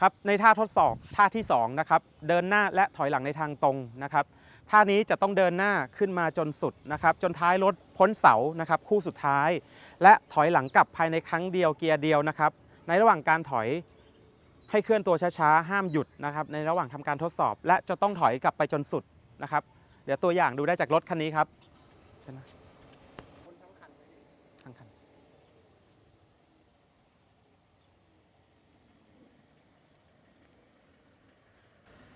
ครับในท่าทดสอบท่าที่2นะครับเดินหน้าและถอยหลังในทางตรงนะครับท่านี้จะต้องเดินหน้าขึ้นมาจนสุดนะครับจนท้ายรถพ้นเสานะครับคู่สุดท้าย และถอยหลังกลับภายในครั้งเดียวเกียร์เดียวนะครับในระหว่างการถอยให้เคลื่อนตัวช้าๆห้ามหยุดนะครับในระหว่างทำการทดสอบ และจะต้องถอยกลับไปจนสุดนะครับ เดี๋ยวตัวอย่างดูได้จากรถคันนี้ครับเชิญนทั้งคัน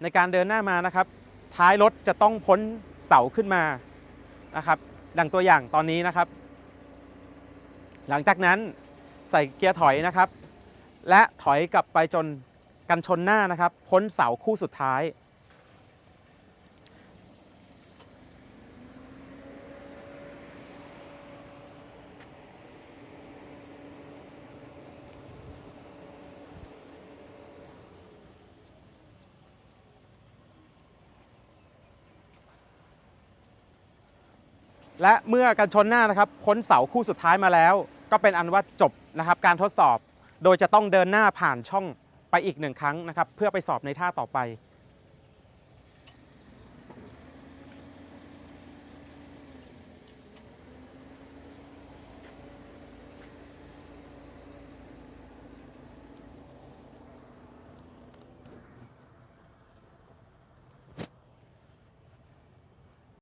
ในการเดินหน้ามานะครับ ท้ายรถจะต้องพ้นเสาขึ้นมานะครับ ดังตัวอย่างตอนนี้นะครับ หลังจากนั้นใส่เกียร์ถอยนะครับ และถอยกลับไปจนกันชนหน้านะครับ พ้นเสาคู่สุดท้าย และเมื่อกันชนหน้านะครับพ้นเสาคู่สุดท้ายมาแล้ว ก็เป็นอันว่าจบนะครับการทดสอบ โดยจะต้องเดินหน้าผ่านช่องไปอีกหนึ่งครั้งนะครับเพื่อไปสอบในท่าต่อไป